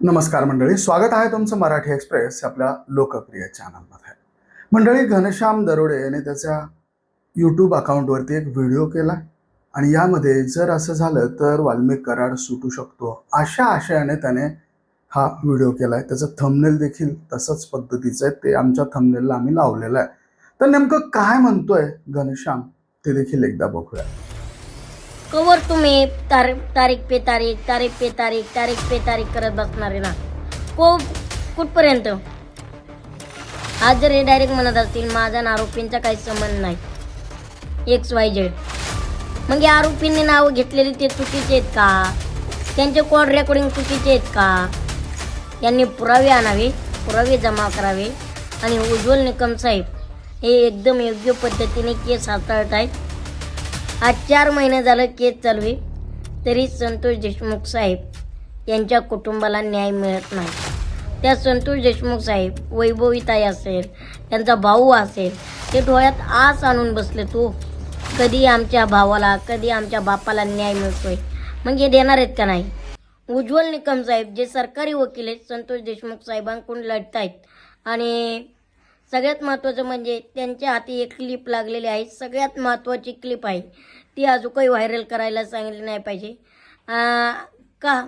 नमस्कार मंडळी स्वागत आहे तुमचं मराठी एक्सप्रेस आपल्या लोकप्रिय चॅनलमध्ये. मंडळी घनश्याम दरोडे याने त्याच्या यूट्यूब अकाउंटवरती एक व्हिडिओ केला आणि यामध्ये जर असं झालं तर वाल्मिक कराड सुटू शकतो अशा आशयाने त्याने हा व्हिडिओ केला आहे त्याचं थंबनेल देखील तसंच पद्धतीचं आहे. ते आमच्या थंबनेलला आम्ही लावलेलं आहे. तर नेमकं काय म्हणतोय घनश्याम? ते देखील एकदा बघूया. कवर तुम्ही तार तारीख पे तारीख तारीख पे तारीख तारीख पे तारीख करत बसणार आहे ना. को कुठपर्यंत? आज जर हे डायरेक्ट म्हणत असतील माझा ना आरोपींचा काही संबंध नाही. एक्स वाय झेड मग या आरोपींनी नावं घेतलेली ते चुकीचे आहेत का? त्यांचे कॉल रेकॉर्डिंग चुकीचे आहेत का? यांनी पुरावे आणावे पुरावे जमा करावे. आणि उज्ज्वल निकम साहेब हे एकदम योग्य पद्धतीने केस हाताळत आहेत आज चार महिने झालं केस चालू आहे तरी संतोष देशमुख साहेब यांच्या कुटुंबाला न्याय मिळत नाही. त्या संतोष देशमुख साहेब वैभवीताई असेल त्यांचा भाऊ असेल ते डोळ्यात आस आणून बसले तू. कधी आमच्या भावाला कधी आमच्या बापाला न्याय मिळतोय? मग हे देणार आहेत का नाही? उज्ज्वल निकम साहेब जे सरकारी वकील आहेत संतोष देशमुख साहेबांकडून लढत आहेत आणि सगळ्यात महत्त्वाचं म्हणजे त्यांच्या हाती एक क्लिप लागलेली आहे. सगळ्यात महत्त्वाची क्लिप आहे. ती अजून काही व्हायरल करायला सांगितली नाही पाहिजे. का?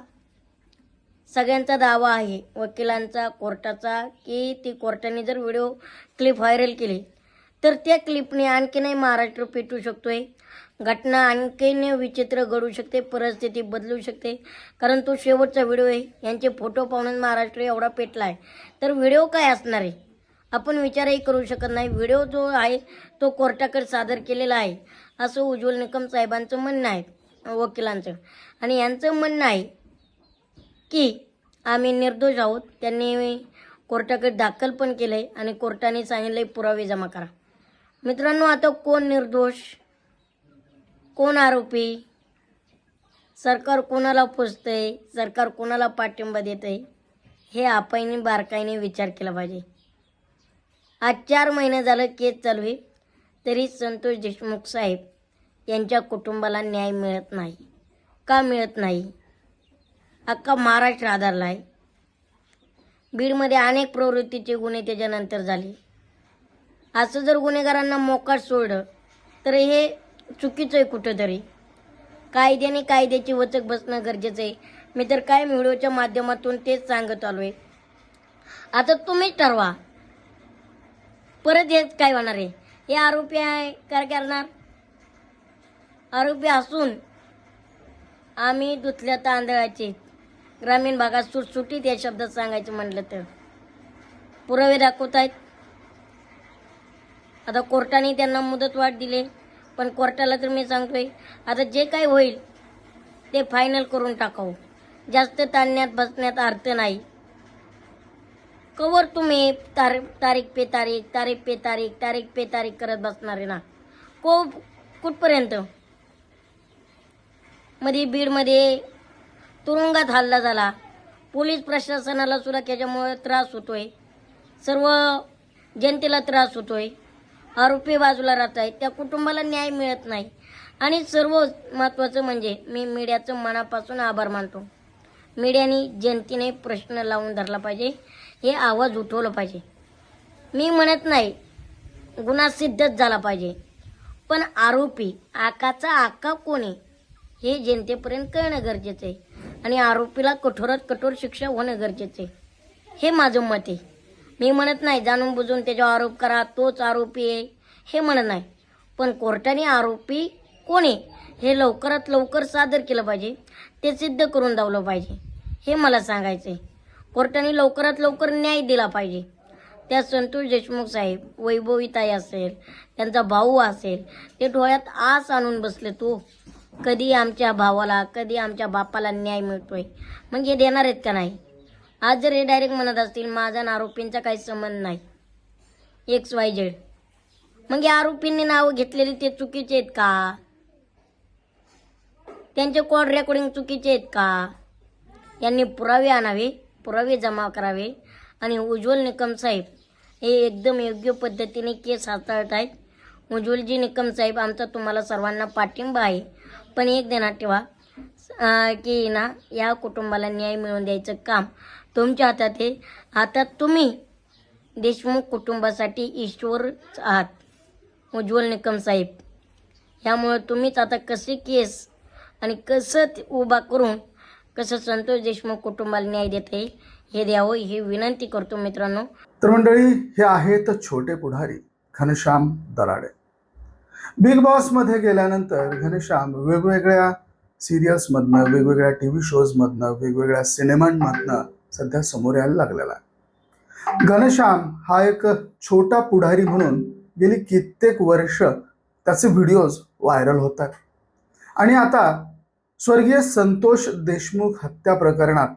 सगळ्यांचा दावा आहे वकिलांचा कोर्टाचा की ती कोर्टाने जर व्हिडिओ क्लिप व्हायरल केली तर त्या क्लिपने आणखीनही महाराष्ट्र पेटू शकतोय. घटना आणखीन विचित्र घडू शकते परिस्थिती बदलू शकते. कारण तो शेवटचा व्हिडिओ आहे. यांचे फोटो पाहून महाराष्ट्र एवढा पेटला आहे तर व्हिडिओ काय असणार आहे? आपण विचारही करू शकत नाही. व्हिडिओ जो आहे तो कोर्टाकडे सादर केलेला आहे. असं उज्ज्वल निकम साहेबांचं म्हणणं आहे वकिलांचं. आणि यांचं म्हणणं आहे की आम्ही निर्दोष आहोत. त्यांनी कोर्टाकडे दाखल पण केलं आहे आणि कोर्टाने सांगितलं पुरावे जमा करा. मित्रांनो आता कोण निर्दोष? कोण आरोपी? सरकार कोणाला पुसतंय? सरकार कोणाला पाठिंबा देतंय? हे आपण बारकाईने विचार केला पाहिजे. आज चार महिने झालं केस चालू आहे. तरी संतोष देशमुख साहेब यांच्या कुटुंबाला न्याय मिळत नाही. का मिळत नाही? अख्खा महाराष्ट्र आधारला आहे. बीडमध्ये अनेक प्रवृत्तीचे गुन्हे त्याच्यानंतर झाले. असं जर गुन्हेगारांना मोकाट सोडलं तर हे चुकीचं आहे कुठंतरी. कायद्याने कायद्याची वचक बसणं गरजेचं आहे. मी तर काय व्हिडिओच्या माध्यमातून तेच सांगत आलो आहे आता तुम्हीच ठरवा. परत हेच काय होणार आहे? हे आरोपी आहे काय करणार? आरोपी असून आम्ही धुतल्या तांदळाचे ग्रामीण भागात सुटसुटीत या शब्दात सांगायचं म्हटलं तर. पुरावे दाखवत आहेत. आता कोर्टाने त्यांना मुदतवाढ दिली पण कोर्टाला तर मी सांगतोय आता जे काही होईल ते फायनल करून टाकावं. जास्त ताणण्यात बसण्यात अर्थ नाही. कवर तुम्ही तार तारीख पे तारीख तारीख पे तारीख तारीख पे तारीख करत बसणार आहे ना. को कुठपर्यंत? मध्ये बीडमध्ये तुरुंगात हल्ला झाला. पोलीस प्रशासनाला सुद्धा त्याच्यामुळे त्रास होतोय. सर्व जनतेला त्रास होतोय. आरोपी बाजूला राहत आहे त्या कुटुंबाला न्याय मिळत नाही. आणि सर्व महत्त्वाचं म्हणजे मी मीडियाचं मनापासून आभार मानतो. मीडियाने जनतेने प्रश्न लावून धरला पाहिजे. हे आवाज उठवलं पाहिजे. मी म्हणत नाही गुन्हा सिद्धच झाला पाहिजे. पण आरोपी आकाचा आका कोणी हे जनतेपर्यंत कळणं गरजेचं आहे. आणि आरोपीला कठोरात कठोर शिक्षा होणं गरजेचं आहे. हे माझं मत आहे. मी म्हणत नाही जाणून बुजून त्याच्यावर आरोप करा तोच आरोपी आहे. हे म्हणत नाही. पण कोर्टाने आरोपी कोणी हे लवकरात लवकर सादर केलं पाहिजे ते सिद्ध करून दावलं पाहिजे. हे मला सांगायचं आहे कोर्टाने लवकरात लवकर न्याय दिला पाहिजे. त्या संतोष देशमुख साहेब वैभवीताई असेल त्यांचा भाऊ असेल ते डोळ्यात आस आणून बसले तू. कधी आमच्या भावाला कधी आमच्या बापाला न्याय मिळतोय? मग हे देणार आहेत का नाही? आज जर हे डायरेक्ट म्हणत असतील माझा ना आरोपींचा काही संबंध नाही. एक्स वाय झेड मग या आरोपींनी नावं घेतलेली ते चुकीचे आहेत का? त्यांचे कॉल रेकॉर्डिंग चुकीचे आहेत का? यांनी पुरावे आणावे? पुरावे जमा करावे आणि उज्ज्वल निकम साहेब हे एकदम योग्य पद्धतीने केस हाताळत आहेत. उज्ज्वलजी निकम साहेब आमचा तुम्हाला सर्वांना पाठिंबा आहे. पण एक देणार ठेवा की ना या कुटुंबाला न्याय मिळवून द्यायचं काम तुमच्या हातात आहे. आता तुम्ही देशमुख कुटुंबासाठी ईश्वरच आहात उज्ज्वल निकम साहेब. यामुळे तुम्हीच आता कसे केस आणि कसं उभा करून कसं संतोष देशमुख कुटुंबाला न्याय देता येईल हे द्यावं ही विनंती करतो मित्रांनो. तर मंडळी हे आहेत छोटे पुढारी घनश्याम दराडे. बिग बॉसमध्ये गेल्यानंतर घनश्याम वेगवेगळ्या सिरियल्समधनं वेगवेगळ्या टी व्ही शोजमधनं वेगवेगळ्या सिनेमांमधनं सध्या समोर यायला लागलेला आहे. घनश्याम हा एक छोटा पुढारी म्हणून गेली कित्येक वर्ष त्याचे व्हिडिओज व्हायरल होतात. आणि आता स्वर्गीय संतोष देशमुख हत्या प्रकरणात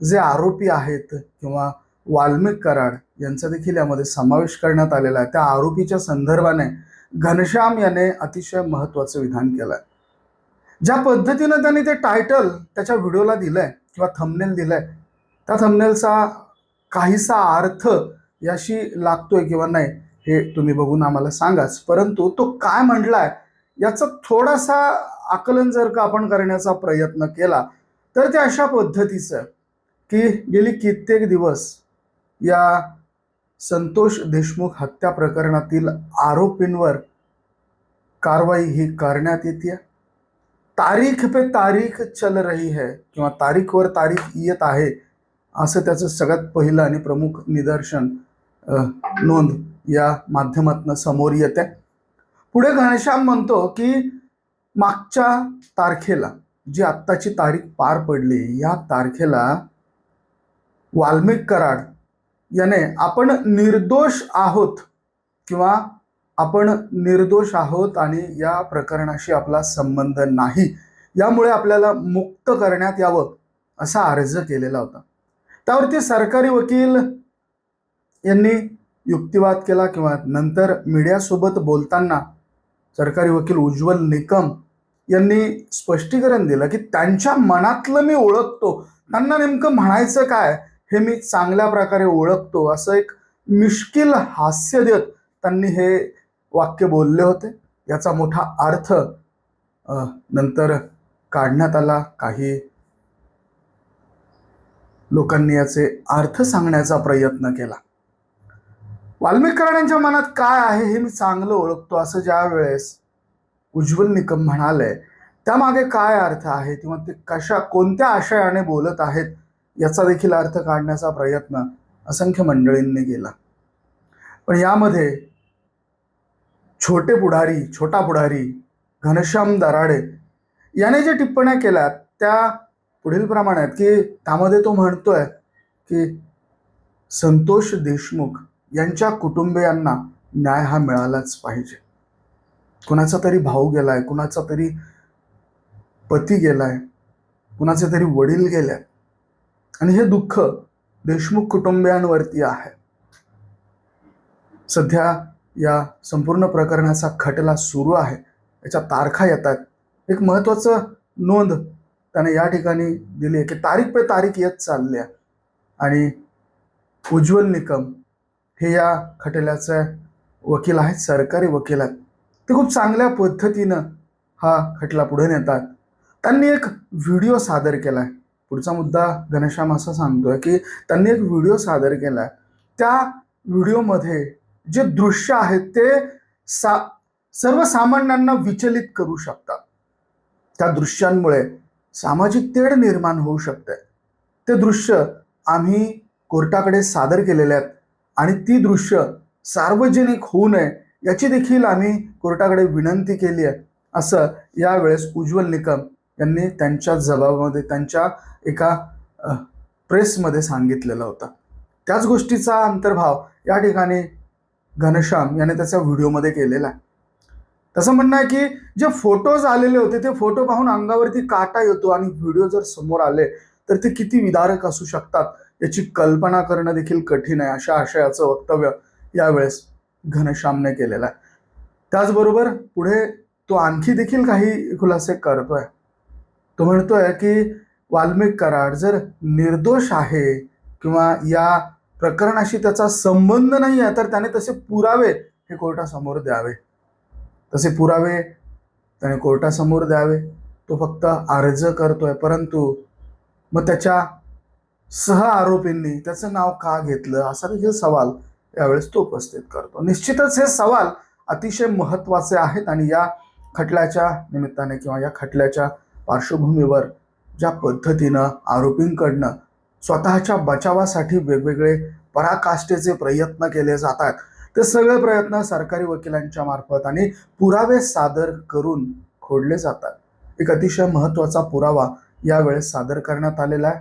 जे आरोपी आहेत किंवा वाल्मिक कराड यांचा देखील यामध्ये समावेश करण्यात आलेला आहे. त्या आरोपीच्या संदर्भाने घनश्याम याने अतिशय महत्वाचं विधान केलं आहे ज्या पद्धतीनं त्यांनी ते टायटल त्याच्या व्हिडिओला दिलंय किंवा थंबनेल दिलंय त्या थंबनेलचा काहीसा अर्थ याशी लागतोय किंवा नाही हे तुम्ही बघून आम्हाला सांगाच. परंतु तो काय म्हटलाय याचा थोडासा आकलन जर का आपण करण्याचा प्रयत्न केला तर ते अशा पद्धतीचं की गेली कित्येक दिवस या संतोष देशमुख हत्या प्रकरणातील आरोपींवर कारवाई ही करण्यात येते. तारीख पे तारीख चल रही है किंवा तारीखवर तारीख येत आहे असं त्याचं सगळ्यात पहिलं आणि प्रमुख निदर्शन नोंद या माध्यमातून समोर येते. पुढे घनश्याम म्हणतो की मागच्या तारखेला जी आत्ताची तारीख पार पडली या तारखेला वाल्मिक कराड याने आपण निर्दोष आहोत किंवा आपण निर्दोष आहोत आणि या प्रकरणाशी आपला संबंध नाही यामुळे आपल्याला मुक्त करण्यात यावं असा अर्ज केलेला होता. त्यावरती सरकारी वकील यांनी युक्तिवाद केला किंवा नंतर मीडियासोबत बोलताना सरकारी वकील उज्ज्वल निकम यांनी स्पष्टीकरण दिलं की त्यांच्या मनातलं मी ओळखतो. त्यांना नेमकं म्हणायचं काय? हे मी चांगल्या प्रकारे ओळखतो. असं एक मिश्किल हास्य देत त्यांनी हे वाक्य बोलले होते. याचा मोठा अर्थ नंतर काढण्यात आला. काही लोकांनी याचे अर्थ सांगण्याचा प्रयत्न केला. वाल्मिक मनात काय आहे हे मी चांगलं ओळखतो असं ज्या वेळेस उज्ज्वल निकम म्हणालंय त्यामागे काय अर्थ आहे किंवा ते कशा कोणत्या आशयाने बोलत आहेत याचा देखील अर्थ काढण्याचा प्रयत्न असंख्य मंडळींनी केला. पण यामध्ये छोटे पुढारी छोटा पुढारी घनश्याम दराडे याने जे टिप्पण्या केल्या त्या पुढील प्रमाणे आहेत की त्यामध्ये तो म्हणतोय की संतोष देशमुख यांच्या कुटुंबियांना न्याय हा मिळालाच पाहिजे. कुणाचा तरी भाऊ गेलाय कुणाचा तरी पती गेलाय कुणाचे तरी वडील गेले. आणि हे दुःख देशमुख कुटुंबियांवरती आहे. सध्या या संपूर्ण प्रकरणाचा खटला सुरू आहे. याच्या तारखा येतात एक महत्वाचं नोंद त्याने या ठिकाणी दिली आहे की तारीख पे तारीख येत चालली आहे. आणि उज्ज्वल निकम हे या खटल्याचे वकील आहेत सरकारी वकील आहेत. ते खूप चांगल्या पद्धतीनं हा खटला पुढे नेतात. त्यांनी एक व्हिडिओ सादर केला आहे पुढचा मुद्दा घनश्याम असा सांगतोय की त्यांनी एक व्हिडिओ सादर केला आहे त्या व्हिडिओमध्ये जे दृश्य आहेत ते सा सर्वसामान्यांना विचलित करू शकतात. त्या दृश्यांमुळे सामाजिक तेढ निर्माण होऊ शकते. ते दृश्य आम्ही कोर्टाकडे सादर केलेले आहेत आणि ती दृश्य सार्वजनिक होऊ नये याची देखील आम्ही कोर्टाकडे विनंती केली आहे. असं यावेळेस उज्ज्वल निकम यांनी त्यांच्या जबाबामध्ये त्यांच्या एका प्रेसमध्ये सांगितलेलं होतं. त्याच गोष्टीचा अंतर्भाव या ठिकाणी घनश्याम याने त्याच्या व्हिडिओमध्ये केलेला आहे. तसं म्हणणं आहे की जे फोटोज आलेले होते ते फोटो पाहून अंगावरती काटा येतो आणि व्हिडिओ जर समोर आले तर ते किती विदारक असू शकतात याची कल्पना करणं देखील कठीण आहे अशा आशयाचं वक्तव्य यावेळेस घनश्यामने केलेला आहे. त्याचबरोबर पुढे तो आणखी देखील काही खुलासे करतोय. तो म्हणतोय की वाल्मिक कराड जर निर्दोष आहे किंवा या प्रकरणाशी त्याचा संबंध नाही आहे तर त्याने तसे पुरावे हे कोर्टासमोर द्यावे. तसे पुरावे त्याने कोर्टासमोर द्यावे. तो फक्त अर्ज करतोय परंतु मग त्याच्या सह आरोपींनी त्याचं नाव का घेतलं? असा देखील सवाल यावेळेस तो उपस्थित करतो. निश्चितच हे सवाल अतिशय महत्त्वाचे आहेत आणि या खटल्याच्या निमित्ताने किंवा या खटल्याच्या पार्श्वभूमीवर ज्या पद्धतीनं आरोपींकडनं स्वतःच्या बचावासाठी वेगवेगळे पराकाष्ठेचे प्रयत्न केले जातात ते सगळे प्रयत्न सरकारी वकिलांच्या मार्फत आणि पुरावे सादर करून खोडले जातात. एक अतिशय महत्त्वाचा पुरावा यावेळेस सादर करण्यात आलेला आहे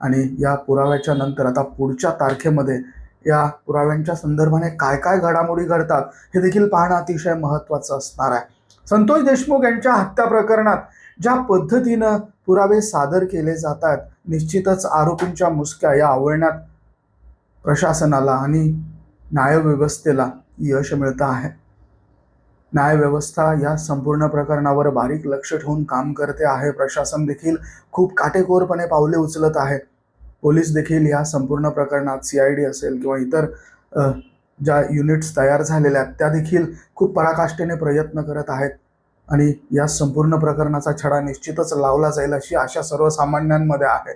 आणि या पुराव्याच्या नंतर आता पुढच्या तारखेमध्ये या पुराव्यांच्या संदर्भाने काय काय घडामोडी घडतात हे देखील पाहणं अतिशय महत्त्वाचं असणार आहे. संतोष देशमुख यांच्या हत्या प्रकरणात ज्या पद्धतीनं पुरावे सादर केले जातात निश्चितच आरोपींच्या मुसक्या या आवळण्यात प्रशासनाला आणि न्यायव्यवस्थेला यश मिळतं आहे. न्यायव्यवस्था या संपूर्ण प्रकरणावर बारीक लक्ष ठेवून काम करते आहे. प्रशासन देखील खूप काटेकोरपणे पावले उचलत आहे. पोलीस देखील या संपूर्ण प्रकरणात सी आय डी असेल किंवा इतर ज्या युनिट्स तयार झालेल्या आहेत त्या देखील खूप पराकाष्ठेने प्रयत्न करत आहेत. आणि या संपूर्ण प्रकरणाचा छडा निश्चितच लावला जाईल अशी आशा सर्वसामान्यांमध्ये आहे.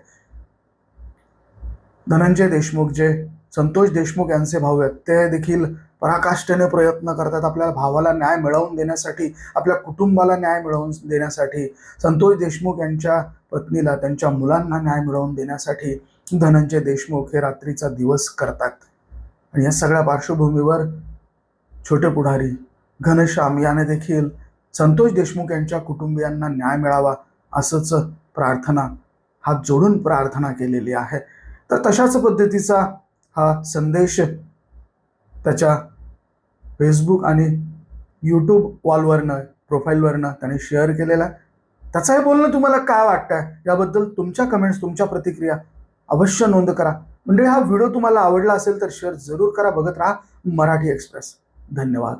धनंजय देशमुख जे संतोष देशमुख यांचे भाऊ आहेत ते देखील पराकाष्ठेने प्रयत्न करतात आपल्या भावाला न्याय मिळवून देण्यासाठी आपल्या कुटुंबाला न्याय मिळवून देण्यासाठी. संतोष देशमुख यांच्या पत्नीला त्यांच्या मुलांना न्याय मिळवून देण्यासाठी धनंजय देशमुख हे रात्रीचा दिवस करतात. आणि या सगळ्या पार्श्वभूमीवर छोटे पुढारी घनश्याम याने देखील संतोष देशमुख यांच्या कुटुंबियांना न्याय मिळावा असंच प्रार्थना हात जोडून प्रार्थना केलेली आहे. तर तशाच पद्धतीचा हा संदेश त्याच्या फेसबुक आणि यूट्यूब वॉलवरनं प्रोफाईलवरनं त्याने शेअर केलेला त्याचं हे बोलणं तुम्हाला काय वाटतं याबद्दल तुमच्या कमेंट्स तुमच्या प्रतिक्रिया अवश्य नोंद करा. म्हणजे हा व्हिडिओ तुम्हाला आवडला असेल तर शेअर जरूर करा. बघत राहा मराठी एक्सप्रेस धन्यवाद.